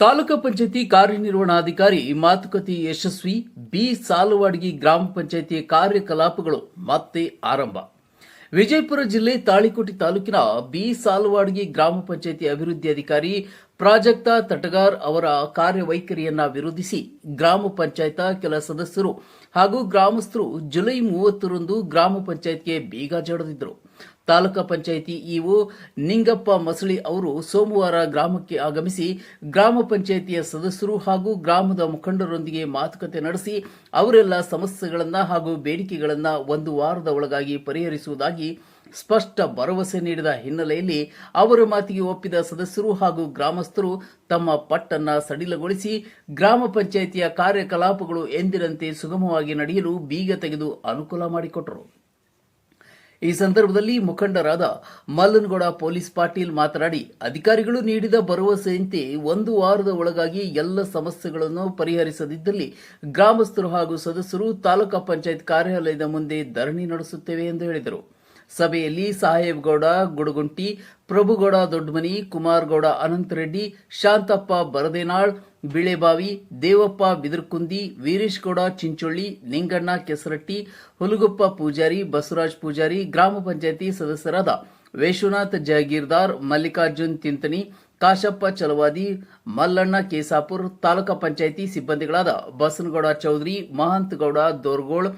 ತಾಲೂಕು ಪಂಚಾಯತಿ ಕಾರ್ಯನಿರ್ವಹಣಾಧಿಕಾರಿ ಮಾತುಕತೆ ಯಶಸ್ವಿ, ಬಿ ಸಾಲವಾಡಗಿ ಗ್ರಾಮ ಪಂಚಾಯತಿ ಕಾರ್ಯಕಲಾಪಗಳು ಮತ್ತೆ ಆರಂಭ. ವಿಜಯಪುರ ಜಿಲ್ಲೆ ತಾಳಿಕೋಟಿ ತಾಲೂಕಿನ ಬಿ ಸಾಲವಾಡಗಿ ಗ್ರಾಮ ಪಂಚಾಯತಿ ಅಭಿವೃದ್ಧಿ ಅಧಿಕಾರಿ ಪ್ರಾಜಕ್ತ ತಟಗಾರ್ ಅವರ ಕಾರ್ಯವೈಖರಿಯನ್ನ ವಿರೋಧಿಸಿ ಗ್ರಾಮ ಪಂಚಾಯತ ಕೆಲ ಸದಸ್ಯರು ಹಾಗೂ ಗ್ರಾಮಸ್ಥರು ಜುಲೈ ಮೂವತ್ತರಂದು ಗ್ರಾಮ ಪಂಚಾಯತ್ಗೆ ಬೀಗ ಜಡಿದಿದ್ದರು. ತಾಲೂಕಾ ಪಂಚಾಯಿತಿ ಇಒ ನಿಂಗಪ್ಪ ಮಸಳಿ ಅವರು ಸೋಮವಾರ ಗ್ರಾಮಕ್ಕೆ ಆಗಮಿಸಿ ಗ್ರಾಮ ಪಂಚಾಯಿತಿಯ ಸದಸ್ಯರು ಹಾಗೂ ಗ್ರಾಮದ ಮುಖಂಡರೊಂದಿಗೆ ಮಾತುಕತೆ ನಡೆಸಿ ಅವರೆಲ್ಲ ಸಮಸ್ಯೆಗಳನ್ನು ಹಾಗೂ ಬೇಡಿಕೆಗಳನ್ನು ಒಂದು ವಾರದ ಒಳಗಾಗಿ ಪರಿಹರಿಸುವುದಾಗಿ ಸ್ಪಷ್ಟ ಭರವಸೆ ನೀಡಿದ ಹಿನ್ನೆಲೆಯಲ್ಲಿ ಅವರ ಮಾತಿಗೆ ಒಪ್ಪಿದ ಸದಸ್ಯರು ಹಾಗೂ ಗ್ರಾಮಸ್ಥರು ತಮ್ಮ ಪಟ್ಟನ್ನ ಸಡಿಲಗೊಳಿಸಿ ಗ್ರಾಮ ಪಂಚಾಯಿತಿಯ ಕಾರ್ಯಕಲಾಪಗಳು ಎಂದಿನಂತೆ ಸುಗಮವಾಗಿ ನಡೆಯಲು ಬೀಗ ತೆಗೆದು ಅನುಕೂಲ ಮಾಡಿಕೊಟ್ಟರು. ಈ ಸಂದರ್ಭದಲ್ಲಿ ಮುಖಂಡರಾದ ಮಲ್ಲನಗೌಡ ಪೊಲೀಸ್ ಪಾಟೀಲ್ ಮಾತನಾಡಿ, ಅಧಿಕಾರಿಗಳು ನೀಡಿದ ಭರವಸೆಯಂತೆ ಒಂದು ವಾರದ ಒಳಗಾಗಿ ಎಲ್ಲ ಸಮಸ್ಯೆಗಳನ್ನು ಪರಿಹರಿಸದಿದ್ದಲ್ಲಿ ಗ್ರಾಮಸ್ಥರು ಹಾಗೂ ಸದಸ್ಯರು ತಾಲೂಕಾ ಪಂಚಾಯತ್ ಕಾರ್ಯಾಲಯದ ಮುಂದೆ ಧರಣಿ ನಡೆಸುತ್ತೇವೆ ಎಂದು ಹೇಳಿದರು. ಸಭೆಯಲ್ಲಿ ಸಾಹೇಬ್ಗೌಡ, ಗುಡಗುಂಟಿ, ಪ್ರಭುಗೌಡ, ದೊಡ್ಡಮನಿ, ಕುಮಾರ್ಗೌಡ, ಅನಂತರೆಡ್ಡಿ, ಶಾಂತಪ್ಪ, ಬರದೇನಾಳ್, ಬಿಳೆಬಾವಿ, ದೇವಪ್ಪ, ಬಿದರ್ಕುಂದಿ ವೀರೇಶ್ ಗೌಡ ಚಿಂಚೊಳ್ಳಿ ನಿಂಗಣ್ಣ, ಕೆಸರಟ್ಟಿ, ಹುಲಗುಪ್ಪ ಪೂಜಾರಿ, ಬಸವರಾಜ್ ಪೂಜಾರಿ, ಗ್ರಾಮ ಪಂಚಾಯಿತಿ ಸದಸ್ಯರಾದ ವೇಶುನಾಥ್ ಜಹಗೀರ್ದಾರ್ ಮಲ್ಲಿಕಾರ್ಜುನ್ ತಿಂತನಿ ಕಾಶಪ್ಪ ಚಲವಾದಿ, ಮಲ್ಲಣ್ಣ ಕೇಸಾಪುರ್, ತಾಲೂಕಾ ಪಂಚಾಯಿತಿ ಸಿಬ್ಬಂದಿಗಳಾದ ಬಸನಗೌಡ ಚೌಧರಿ, ಮಹಂತಗೌಡ ದೋರ್ಗೋಳ್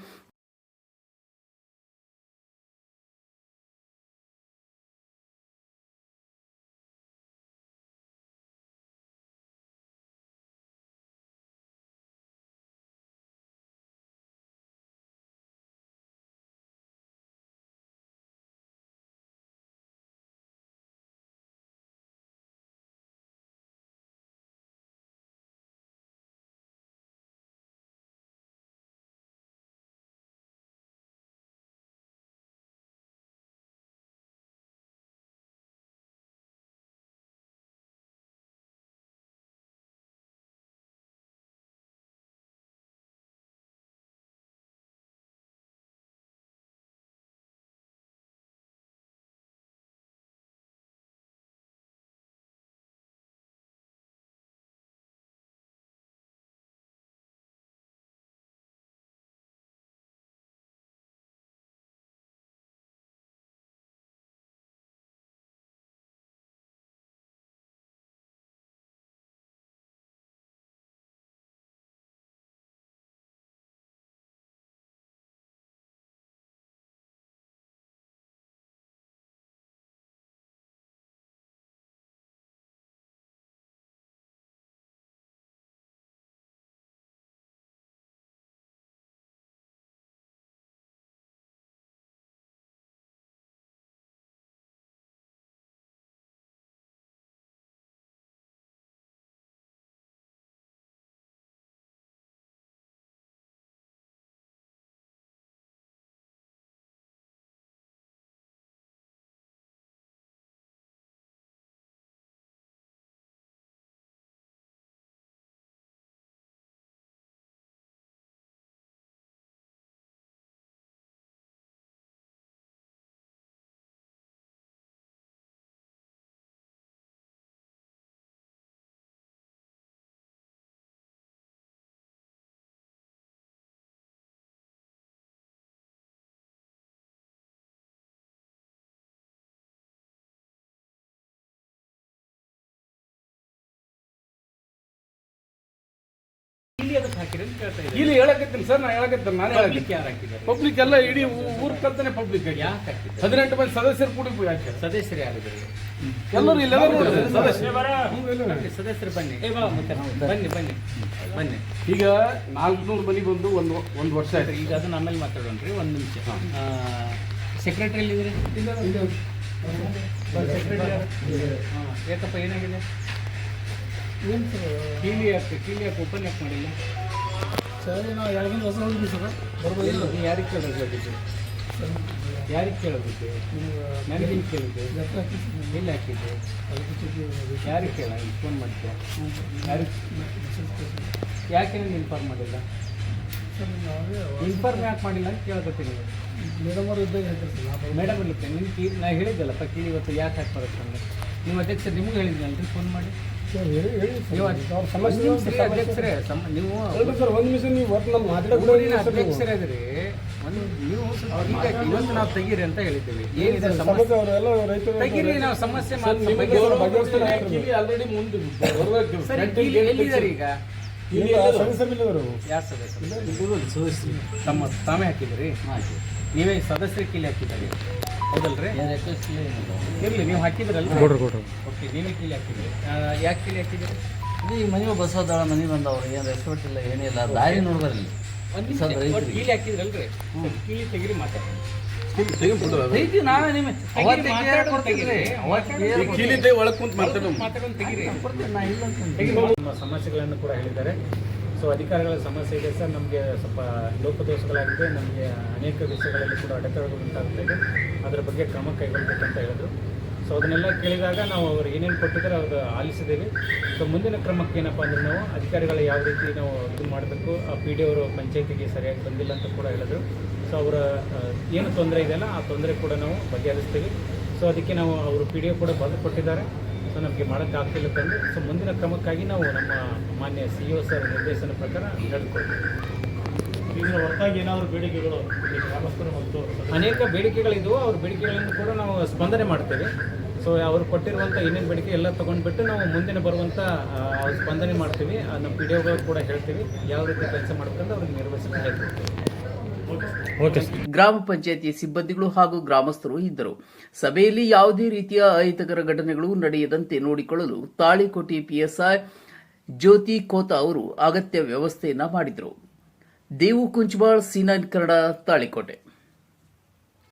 ಇಲ್ಲಿ ಅದಕ್ಕೆ ಹಾಕಿರಿ ಅಂತ ಕೇಳ್ತಾ ಇದ್ದಾರೆ. ಇಲ್ಲಿ ಹೇಳಕತ್ತೀನಿ ಸರ್ ನಾ ಹೇಳಕತ್ತೀನಿ ನಾನು ಪಬ್ಲಿಕ್ ಯಾರು ಹಾಕಿದ್ದಾರೆ? ಪಬ್ಲಿಕ್ ಎಲ್ಲ ಇಡೀ ಊರ್ ಕಲ್ತಾನೆ ಪಬ್ಲಿಕ್ ಯಾಕೆ ಹಾಕಿದ್ದಾರೆ? ಹದಿನೆಂಟು ಮಂದಿ ಸದಸ್ಯರು ಕೂಡಿ ಹಾಕ್ಯಾರ ಸದಸ್ಯರು ಯಾರಿದ್ದಾರೆ ಎಲ್ಲರೂ ಇಲ್ಲೆಲ್ಲ ಸದಸ್ಯರು. ಬನ್ನಿ, ಸದಸ್ಯರು ಬನ್ನಿ. ಏ ಬಾ ಮತ್ತೆ ಬನ್ನಿ ಬನ್ನಿ ಬನ್ನಿ. ಈಗ ನಾಲ್ಕುನೂರು ಮನೆ ಬಂದು ಒಂದು ಒಂದು ವರ್ಷ ಆಯ್ತು. ಈಗ ಅದನ್ನ ಆಮೇಲೆ ಮಾತಾಡೋಣ್ರಿ ಒಂದು ನಿಮಿಷ. ಸೆಕ್ರೆಟರಿ ಎಲ್ಲಿದ್ದೀರಿ? ಸೆಕ್ರೆಟರಿ ಯಾಕಪ್ಪ ಏನಾಗಿದೆ? ಕೀಲಿ ಯಾಕೆ ಕೀಲಿ ಯಾಕೆ ಓಪನ್ ಯಾಕೆ ಮಾಡಿಲ್ಲ. ಸರ್ ನಾವು ಎರಡರಿಂದ ಹೊಸ ಹೋಗಿದ್ವಿ ಸರ್? ಬರ್ಬೋದಿಲ್ಲ ಯಾರಿಗೆ ಕೇಳೋದು ಯಾರಿಗೆ ಕೇಳೋದಕ್ಕೆ ನನಗೆ ಕೇಳಿದ್ದೆ ಎಲ್ಲಿ ಹಾಕಿದ್ದೆ? ಯಾರಿಗೆ ಕೇಳ ಫೋನ್ ಮಾಡ್ತೀಯ? ಯಾರಿಗೆ? ಯಾಕೆ ನಾನು ಇನ್ಫಾರ್ಮ್ ಮಾಡಿಲ್ಲ? ಸರ್ ನಾವೇ ಇನ್ಫಾರ್ಮ್ ಯಾಕೆ ಮಾಡಿಲ್ಲ ಅಂತ ಕೇಳ್ಕೊತೀನಿ ಮೇಡಮ್ ಅವ್ರು ಇದ್ದಾಗ ಹೇಳ್ತಿರ್ತೀನಿ ಸರ್ ನಾವು ಮೇಡಮ್ ಇರುತ್ತೆ ನಿಮ್ಗೆ ನಾ ಹೇಳಿದ್ದಲ್ಲಪ್ಪ ಕೀಲಿ ಇವತ್ತು ಯಾಕೆ ಹಾಕಿ ಬರುತ್ತೆ ನಿಮ್ಮ ಅಧ್ಯಕ್ಷ ನಿಮ್ಗೆ ಹೇಳಿದ್ನಲ್ರಿ ಫೋನ್ ಮಾಡಿ. ನೀವು ಸಮಸ್ಯೆ ನಿಮಿಷ ರೀ ಅಧ್ಯಕ್ಷರೇ ನೀವು ಸರ್ ಒಂದು ನೀವು ಊರಿನ ನೀವು ಈಗ ಇವತ್ತು ನಾವು ತೆಗೀರಿ ಅಂತ ಹೇಳಿದ್ದೀವಿ ಏನಿದೆ ಸಮಸ್ಯೆ ತೆಗೀರಿ ನಾವು ಸಮಸ್ಯೆ ಆಲ್ರೆಡಿ ಮುಂದೆ. ಸರಿ ಎಲ್ಲಿದ್ದಾರೆ ಈಗ ಇಲ್ಲ ಸದಸ್ಯರಿಲ್ಲವರು ಯಾರು ಸದಸ್ಯರು ತಮ್ಮ ಹಾಕಿದ್ರಿ ನೀವೇ ಸದಸ್ಯರ ಕೀಲಿ ಹಾಕಿದ್ದೀರಿ ಹೌದಲ್ರಿ? ಇರ್ಲಿ ನೀವು ಹಾಕಿದ್ರಲ್ಲ ಓಕೆ ನೀವೇ ಕೀಲಿ ಹಾಕಿದ್ರಿ. ಯಾಕೆ ಕೀಲಿ ಹಾಕಿದ್ರಿ? ಈ ಮನೆ ಬಸವದಾಳ ಮನೆ ಬಂದವ್ರು ಏನು ರೆಸ್ಪೆಕ್ಟ್ ಇಲ್ಲ ಏನಿಲ್ಲ ದಾರಿ ನೋಡ್ಬರ್ಲಿ ಕೀಲಿ ಹಾಕಿದ್ರಲ್ರಿ? ಕೀಲಿ ತೆಗಿರಿ ನಾವೇ ನಿಮ್ಮ ಒಳಗೆ ಕುಂತ ಮಾತಾಡೋದು. ತೆಗಿರಿ. ನಮ್ಮ ಸಮಸ್ಯೆಗಳನ್ನು ಕೂಡ ಹೇಳಿದ್ದಾರೆ. ಸೊ ಅಧಿಕಾರಿಗಳ ಸಮಸ್ಯೆ ಇದೆ ಸರ್. ನಮಗೆ ಸ್ವಲ್ಪ ಲೋಪದೋಷಗಳಾಗಿದೆ. ನಮಗೆ ಅನೇಕ ವಿಷಯಗಳಲ್ಲಿ ಕೂಡ ಅಡೆತಡೆಗಳು ಉಂಟಾಗ್ತಾ ಇದೆ. ಅದರ ಬಗ್ಗೆ ಕ್ರಮ ಕೈಗೊಳ್ಳಬೇಕಂತ ಹೇಳಿದ್ರು. ಸೊ ಅದನ್ನೆಲ್ಲ ಕೇಳಿದಾಗ ನಾವು ಅವ್ರು ಏನೇನು ಕೊಟ್ಟಿದ್ದಾರೆ ಅವ್ರು ಆಲಿಸಿದ್ದೇವೆ. ಸೊ ಮುಂದಿನ ಕ್ರಮಕ್ಕೆ ಏನಪ್ಪ ಅಂದರೆ ನಾವು ಅಧಿಕಾರಿಗಳ ಯಾವ ರೀತಿ ನಾವು ಇದು ಮಾಡಬೇಕು, ಆ ಪಿ ಡಿ ಅವರು ಪಂಚಾಯತಿಗೆ ಸರಿಯಾಗಿ ಬಂದಿಲ್ಲ ಅಂತ ಕೂಡ ಹೇಳಿದ್ರು. ಸೊ ಅವರ ಏನು ತೊಂದರೆ ಇದೆಯಲ್ಲ ಆ ತೊಂದರೆ ಕೂಡ ನಾವು ಬಗೆಹರಿಸ್ತೀವಿ. ಸೊ ಅದಕ್ಕೆ ನಾವು ಅವರು ಪಿ ಡಿ ಕೂಡ ಬರೆದು ಕೊಟ್ಟಿದ್ದಾರೆ. ಸೊ ನಮಗೆ ಮಾಡೋಕ್ಕಾಗ್ತಿಲ್ಲ ತಂದು ಸೊ ಮುಂದಿನ ಕ್ರಮಕ್ಕಾಗಿ ನಾವು ನಮ್ಮ ಮಾನ್ಯ ಸಿ ಇ ಸರ್ ನಿರ್ದೇಶನ ಪ್ರಕಾರ ನಡೆದುಕೊಳ್ತೀವಿ ಇದರ ಹೊರತಾಗಿ ಏನಾದರೂ ಬೇಡಿಕೆಗಳು ಗ್ರಾಮಸ್ಥರು ಮತ್ತು ಅನೇಕ ಬೇಡಿಕೆಗಳಿದ್ದವು ಅವ್ರ ಬೇಡಿಕೆಗಳನ್ನು ಕೂಡ ನಾವು ಸ್ಪಂದನೆ ಮಾಡ್ತೇವೆ. ಸೊ ಅವರು ಕೊಟ್ಟಿರುವಂಥ ಏನೇನು ಬೇಡಿಕೆ ಎಲ್ಲ ತೊಗೊಂಡ್ಬಿಟ್ಟು ನಾವು ಮುಂದಿನ ಬರುವಂಥ ಸ್ಪಂದನೆ ಮಾಡ್ತೀವಿ. ನಮ್ಮ ಪಿ ಡಿ ಒಗಳು ಕೂಡ ಹೇಳ್ತೀವಿ ಯಾವ ರೀತಿ ಕೆಲಸ ಮಾಡ್ಕೊಂಡು ಅವ್ರಿಗೆ ನಿರ್ವಹಿಸಲು ಹೇಳ್ತೀವಿ ಗ್ರಾಮ ಪಂಚಾಯತಿ ಸಿಬ್ಬಂದಿಗಳು ಹಾಗೂ ಗ್ರಾಮಸ್ಥರು ಇದ್ದರು. ಸಭೆಯಲ್ಲಿ ಯಾವುದೇ ರೀತಿಯ ಅಹಿತಕರ ಘಟನೆಗಳು ನಡೆಯದಂತೆ ನೋಡಿಕೊಳ್ಳಲು ತಾಳಿಕೋಟೆ ಪಿಎಸ್ಐ ಜ್ಯೋತಿ ಕೋತ ಅವರು ಅಗತ್ಯ ವ್ಯವಸ್ಥೆಯನ್ನ ಮಾಡಿದರು. Devu Kunchabal C nine Kannada, Talikote.